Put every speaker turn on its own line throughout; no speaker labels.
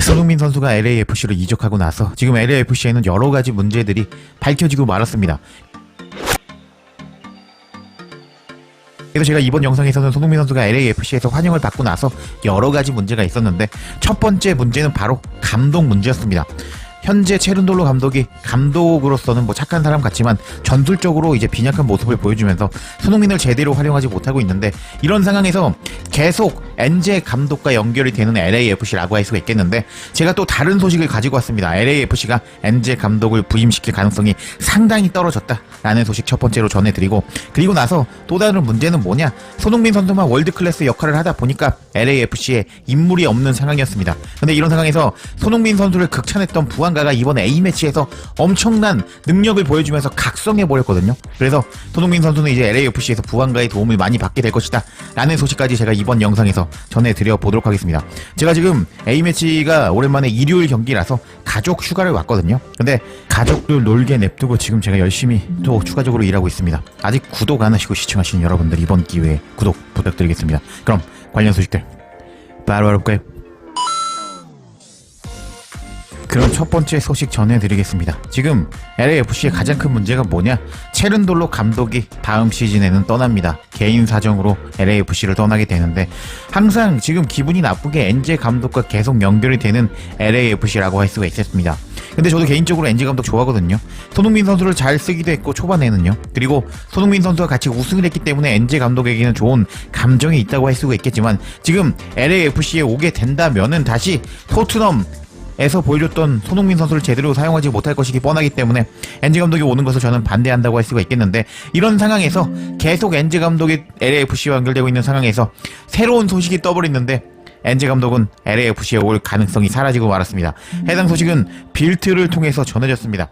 손흥민 선수가 LAFC로 이적하고 나서 지금 LAFC에는 여러 가지 문제들이 밝혀지고 말았습니다. 그래서 제가 이번 영상에서는 손흥민 선수가 LAFC에서 환영을 받고 나서 여러 가지 문제가 있었는데 첫 번째 문제는 바로 감독 문제였습니다. 현재 체른돌로 감독이 감독으로서는 뭐 착한 사람 같지만 전술적으로 이제 빈약한 모습을 보여주면서 손흥민을 제대로 활용하지 못하고 있는데 이런 상황에서 계속 엔제 감독과 연결이 되는 LAFC라고 할 수가 있겠는데 제가 또 다른 소식을 가지고 왔습니다. LAFC가 엔제 감독을 부임시킬 가능성이 상당히 떨어졌다라는 소식 첫 번째로 전해드리고 그리고 나서 또 다른 문제는 뭐냐 손흥민 선수만 월드 클래스 역할을 하다 보니까 LAFC에 인물이 없는 상황이었습니다. 근데 이런 상황에서 손흥민 선수를 극찬했던 부안가가 이번 A매치에서 엄청난 능력을 보여주면서 각성해 버렸거든요. 그래서 손흥민 선수는 이제 LAFC에서 부안가의 도움을 많이 받게 될 것이다 라는 소식까지 제가 이번 영상에서 전해드려 보도록 하겠습니다. 제가 지금 A매치가 오랜만에 일요일 경기라서 가족 휴가를 왔거든요. 근데 가족들 놀게 냅두고 지금 제가 열심히 또 추가적으로 일하고 있습니다. 아직 구독 안 하시고 시청하시는 여러분들 이번 기회에 구독 부탁드리겠습니다. 그럼 관련 소식들 바로 알아볼까요? 그럼 첫 번째 소식 전해드리겠습니다. 지금 LAFC의 가장 큰 문제가 뭐냐? 체른돌로 감독이 다음 시즌에는 떠납니다. 개인 사정으로 LAFC를 떠나게 되는데 항상 지금 기분이 나쁘게 엔제 감독과 계속 연결이 되는 LAFC라고 할 수가 있었습니다. 근데 저도 개인적으로 엔지 감독 좋아하거든요. 손흥민 선수를 잘 쓰기도 했고 초반에는요. 그리고 손흥민 선수와 같이 우승을 했기 때문에 엔지 감독에게는 좋은 감정이 있다고 할 수가 있겠지만 지금 LAFC에 오게 된다면은 다시 토트넘 에서 보여줬던 손흥민 선수를 제대로 사용하지 못할 것이기 뻔하기 때문에 엔지 감독이 오는 것을 저는 반대한다고 할 수가 있겠는데 이런 상황에서 계속 엔지 감독이 LAFC와 연결되고 있는 상황에서 새로운 소식이 떠버렸는데 엔지 감독은 LAFC에 올 가능성이 사라지고 말았습니다. 해당 소식은 빌트를 통해서 전해졌습니다.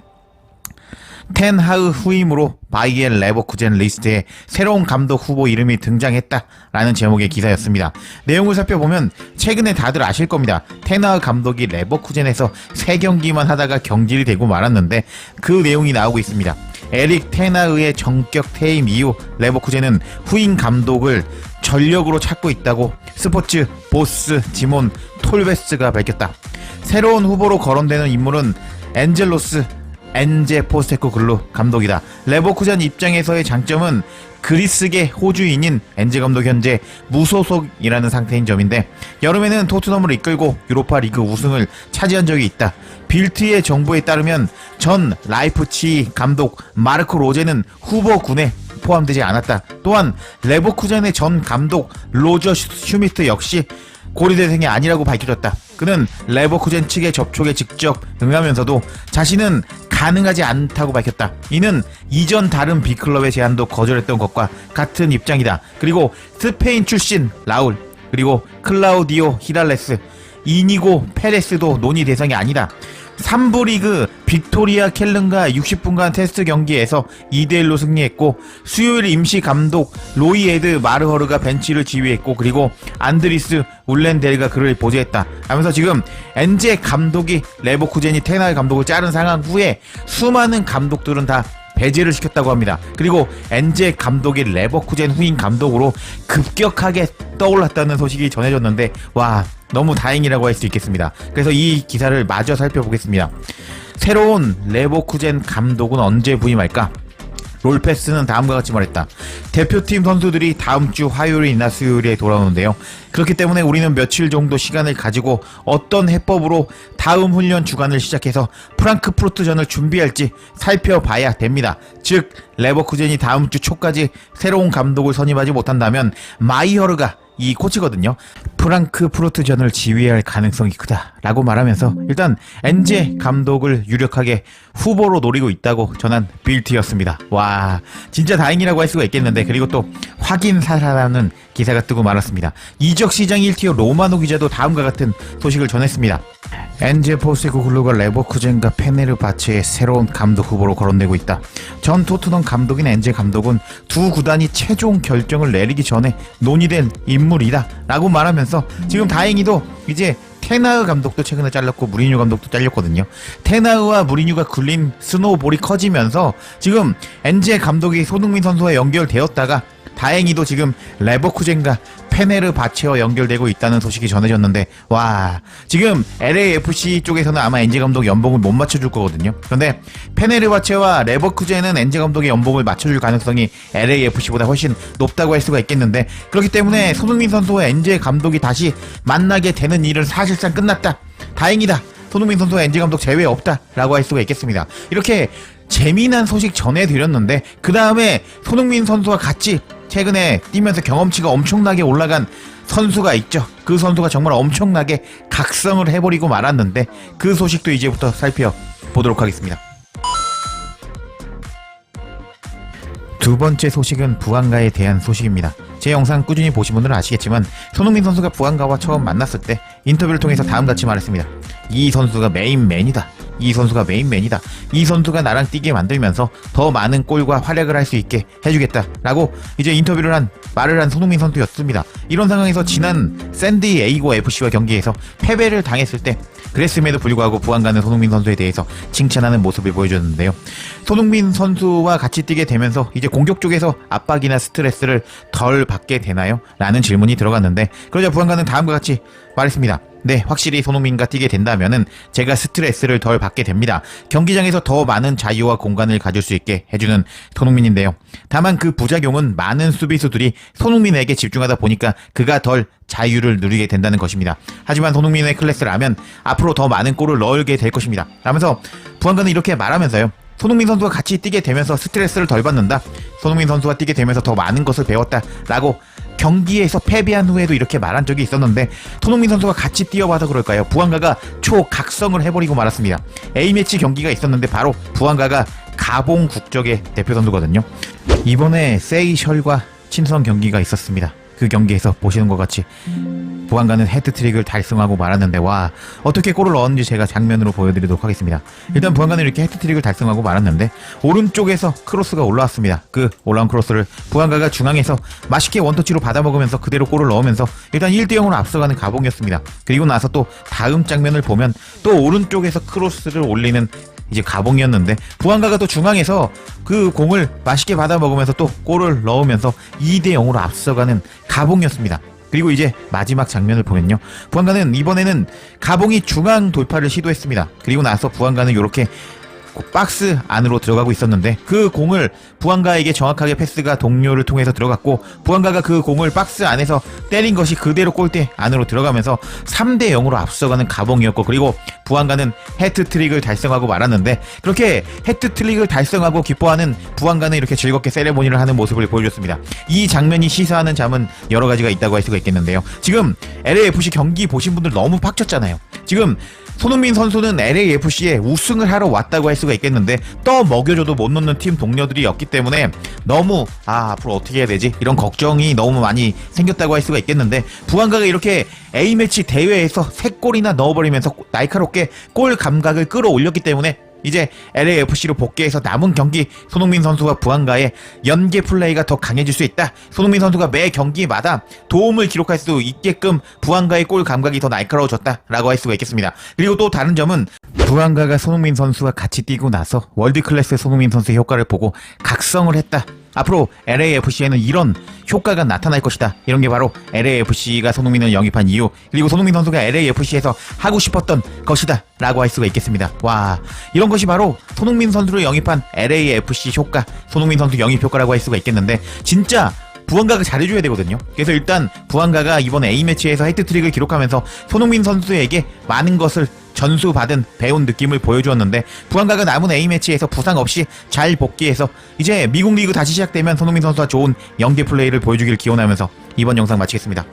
텐하흐 후임으로 바이엘 레버쿠젠 리스트에 새로운 감독 후보 이름이 등장했다라는 제목의 기사였습니다. 내용을 살펴보면 최근에 다들 아실 겁니다. 텐하흐 감독이 레버쿠젠에서 세 경기만 하다가 경질이 되고 말았는데 그 내용이 나오고 있습니다. 에릭 테나흐의 정격 퇴임 이후 레버쿠젠은 후임 감독을 전력으로 찾고 있다고 스포츠 보스 지몬 톨베스가 밝혔다. 새로운 후보로 거론되는 인물은 엔젤로스 엔제 포스테코 글루 감독이다. 레버쿠젠 입장에서의 장점은 그리스계 호주인인 엔제 감독 현재 무소속이라는 상태인 점인데 여름에는 토트넘을 이끌고 유로파 리그 우승을 차지한 적이 있다. 빌트의 정보에 따르면 전 라이프치 감독 마르코 로제는 후보군에 포함되지 않았다. 또한 레버쿠젠의 전 감독 로저 슈미트 역시 고리대생이 아니라고 밝혀졌다. 그는 레버쿠젠 측의 접촉에 직접 응하면서도 자신은 가능하지 않다고 밝혔다. 이는 이전 다른 B클럽의 제안도 거절했던 것과 같은 입장이다. 그리고 스페인 출신 라울, 그리고 클라우디오 히랄레스, 이니고 페레스도 논의 대상이 아니다. 3부 리그 빅토리아 켈른과 60분간 테스트 경기에서 2대1로 승리했고 수요일 임시 감독 로이 에드 마르허르가 벤치를 지휘했고 그리고 안드리스 울렌델가 그를 보좌했다 하면서 지금 엔제 감독이 레버쿠젠이 테나의 감독을 자른 상황 후에 수많은 감독들은 다 배제를 시켰다고 합니다. 그리고 엔제 감독이 레버쿠젠 후임 감독으로 급격하게 떠올랐다는 소식이 전해졌는데 와 너무 다행이라고 할 수 있겠습니다. 그래서 이 기사를 마저 살펴보겠습니다. 새로운 레버쿠젠 감독은 언제 부임할까? 롤패스는 다음과 같이 말했다. 대표팀 선수들이 다음 주 화요일이나 수요일에 돌아오는데요. 그렇기 때문에 우리는 며칠 정도 시간을 가지고 어떤 해법으로 다음 훈련 주간을 시작해서 프랑크푸르트전을 준비할지 살펴봐야 됩니다. 즉 레버쿠젠이 다음 주 초까지 새로운 감독을 선임하지 못한다면 마이어르가 이 코치거든요. 프랑크푸르트전을 지휘할 가능성이 크다라고 말하면서 일단 엔제 감독을 유력하게 후보로 노리고 있다고 전한 빌트였습니다. 와 진짜 다행이라고 할 수가 있겠는데 그리고 또 확인사라는 기사가 뜨고 말았습니다. 이적 시장 1티어 로마노 기자도 다음과 같은 소식을 전했습니다. 엔제 포세코 글루가 레버쿠젠과 페네르바체의 새로운 감독 후보로 거론되고 있다. 전 토트넘 감독인 엔제 감독은 두 구단이 최종 결정을 내리기 전에 논의된 인물이다 라고 말하면서 지금 다행히도 이제 테나흐 감독도 최근에 잘렸고 무리뉴 감독도 잘렸거든요. 테나흐와 무리뉴가 굴린 스노우볼이 커지면서 지금 엔제 감독이 손흥민 선수와 연결되었다가 다행히도 지금 레버쿠젠과 페네르 바체와 연결되고 있다는 소식이 전해졌는데 와 지금 LAFC 쪽에서는 아마 엔제 감독 연봉을 못 맞춰줄 거거든요. 그런데 페네르 바체와 레버쿠젠은 엔제 감독의 연봉을 맞춰줄 가능성이 LAFC보다 훨씬 높다고 할 수가 있겠는데 그렇기 때문에 손흥민 선수와 엔제 감독이 다시 만나게 되는 일은 사실상 끝났다. 다행이다. 손흥민 선수와 엔지 감독 제외 없다라고 할 수가 있겠습니다. 이렇게 재미난 소식 전해드렸는데 그 다음에 손흥민 선수와 같이 최근에 뛰면서 경험치가 엄청나게 올라간 선수가 있죠. 그 선수가 정말 엄청나게 각성을 해버리고 말았는데 그 소식도 이제부터 살펴보도록 하겠습니다. 두 번째 소식은 부안가에 대한 소식입니다. 제 영상 꾸준히 보신 분들은 아시겠지만 손흥민 선수가 부안가와 처음 만났을 때 인터뷰를 통해서 다음같이 말했습니다. 이 선수가 메인맨이다. 이 선수가 메인맨이다. 이 선수가 나랑 뛰게 만들면서 더 많은 골과 활약을 할 수 있게 해주겠다. 라고 이제 인터뷰를 한 말을 한 손흥민 선수였습니다. 이런 상황에서 지난 샌디 에이고 FC와 경기에서 패배를 당했을 때 그랬음에도 불구하고 부안 가는 손흥민 선수에 대해서 칭찬하는 모습을 보여줬는데요. 손흥민 선수와 같이 뛰게 되면서 이제 공격 쪽에서 압박이나 스트레스를 덜 받게 되나요? 라는 질문이 들어갔는데 그러자 부안 가는 다음과 같이 말했습니다. 네, 확실히 손흥민과 뛰게 된다면은 제가 스트레스를 덜 받게 됩니다. 경기장에서 더 많은 자유와 공간을 가질 수 있게 해주는 손흥민인데요. 다만 그 부작용은 많은 수비수들이 손흥민에게 집중하다 보니까 그가 덜 자유를 누리게 된다는 것입니다. 하지만 손흥민의 클래스라면 앞으로 더 많은 골을 넣게 될 것입니다. 라면서 부안가는 이렇게 말하면서요. 손흥민 선수와 같이 뛰게 되면서 스트레스를 덜 받는다. 손흥민 선수와 뛰게 되면서 더 많은 것을 배웠다. 라고 경기에서 패배한 후에도 이렇게 말한 적이 있었는데 손흥민 선수가 같이 뛰어봐서 그럴까요? 부안가가 초각성을 해버리고 말았습니다. A매치 경기가 있었는데 바로 부안가가 가봉 국적의 대표 선수거든요. 이번에 세이셜과 친선 경기가 있었습니다. 그 경기에서 보시는 것 같이 부안가는 헤드트릭을 달성하고 말았는데 와 어떻게 골을 넣었는지 제가 장면으로 보여드리도록 하겠습니다. 일단 부안가는 이렇게 헤드트릭을 달성하고 말았는데 오른쪽에서 크로스가 올라왔습니다. 그 올라온 크로스를 부안가가 중앙에서 맛있게 원터치로 받아먹으면서 그대로 골을 넣으면서 일단 1대0으로 앞서가는 가봉이었습니다. 그리고 나서 또 다음 장면을 보면 또 오른쪽에서 크로스를 올리는 이제 가봉이었는데 부안가가 또 중앙에서 그 공을 맛있게 받아 먹으면서 또 골을 넣으면서 2대 0으로 앞서가는 가봉이었습니다. 그리고 이제 마지막 장면을 보면요. 부안가는 이번에는 가봉이 중앙 돌파를 시도했습니다. 그리고 나서 부안가는 이렇게 박스 안으로 들어가고 있었는데 그 공을 부안가에게 정확하게 패스가 동료를 통해서 들어갔고 부안가가 그 공을 박스 안에서 때린 것이 그대로 골대 안으로 들어가면서 3대 0으로 앞서가는 가봉이었고 그리고 부안가는 해트트릭을 달성하고 말았는데 그렇게 해트트릭을 달성하고 기뻐하는 부안가는 이렇게 즐겁게 세레모니를 하는 모습을 보여줬습니다. 이 장면이 시사하는 점은 여러 가지가 있다고 할 수가 있겠는데요. 지금 LAFC 경기 보신 분들 너무 팍쳤잖아요. 지금 손흥민 선수는 LAFC에 우승을 하러 왔다고 할 수가 있겠는데 떠 먹여줘도 못 놓는 팀 동료들이었기 때문에 너무 아 앞으로 어떻게 해야 되지? 이런 걱정이 너무 많이 생겼다고 할 수가 있겠는데 부안가가 이렇게 A매치 대회에서 3골이나 넣어버리면서 날카롭게 골 감각을 끌어올렸기 때문에 이제 LAFC로 복귀해서 남은 경기 손흥민 선수와 부안가의 연계 플레이가 더 강해질 수 있다. 손흥민 선수가 매 경기마다 도움을 기록할 수 있게끔 부안가의 골 감각이 더 날카로워졌다라고 할 수가 있겠습니다. 그리고 또 다른 점은 부안가가 손흥민 선수와 같이 뛰고 나서 월드 클래스 손흥민 선수의 효과를 보고 각성을 했다. 앞으로 LAFC에는 이런 효과가 나타날 것이다. 이런 게 바로 LAFC가 손흥민을 영입한 이유, 그리고 손흥민 선수가 LAFC에서 하고 싶었던 것이다. 라고 할 수가 있겠습니다. 와, 이런 것이 바로 손흥민 선수를 영입한 LAFC 효과, 손흥민 선수 영입 효과라고 할 수가 있겠는데, 진짜 부안가가 잘해줘야 되거든요. 그래서 일단 부안가가 이번 A매치에서 헤트트릭을 기록하면서 손흥민 선수에게 많은 것을 전수받은 배운 느낌을 보여주었는데 부안가가 남은 A매치에서 부상 없이 잘 복귀해서 이제 미국 리그 다시 시작되면 손흥민 선수와 좋은 연계 플레이를 보여주길 기원하면서 이번 영상 마치겠습니다.